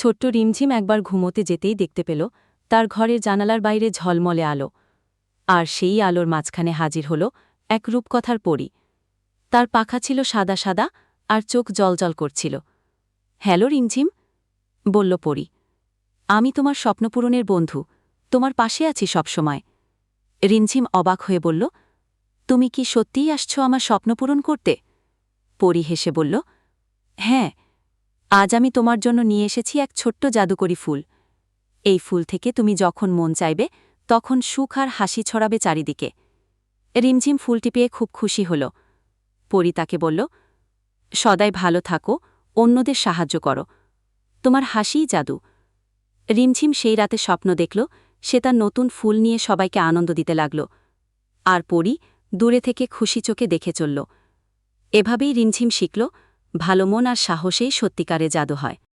ছোট্ট রিমঝিম একবার ঘুমোতে যেতেই দেখতে পেল, তার ঘরের জানালার বাইরে ঝলমলে আলো। আর সেই আলোর মাঝখানে হাজির হল এক রূপকথার পরী। তার পাখা ছিল সাদা সাদা আর চোখ জলজল করছিল। হ্যালো রিমঝিম, বলল পরী। আমি তোমার স্বপ্নপূরণের বন্ধু, তোমার পাশে আছি সবসময়। রিমঝিম অবাক হয়ে বলল, তুমি কি সত্যিই আসছ আমার স্বপ্নপূরণ করতে? পরী হেসে বলল হ্যাঁ আজ আমি তোমার জন্য নিয়ে এসেছি এক ছোট্ট জাদুকরি ফুল। এই ফুল থেকে তুমি যখন মন চাইবে, তখন সুখ আর হাসি ছড়াবে চারিদিকে। রিমঝিম ফুলটি পেয়ে খুব খুশি হল। পরী তাকে বলল, সদাই ভালো থাকো, অন্যদের সাহায্য করো। তোমার হাসিই জাদু। রিমঝিম সেই রাতে স্বপ্ন দেখল, সে তার নতুন ফুল নিয়ে সবাইকে আনন্দ দিতে লাগল। আর পরী দূরে থেকে খুশি চোখে দেখে চলল। এভাবেই রিমঝিম শিখল ভালো মন আর সাহসেই সত্যিকারে জাদু হয়।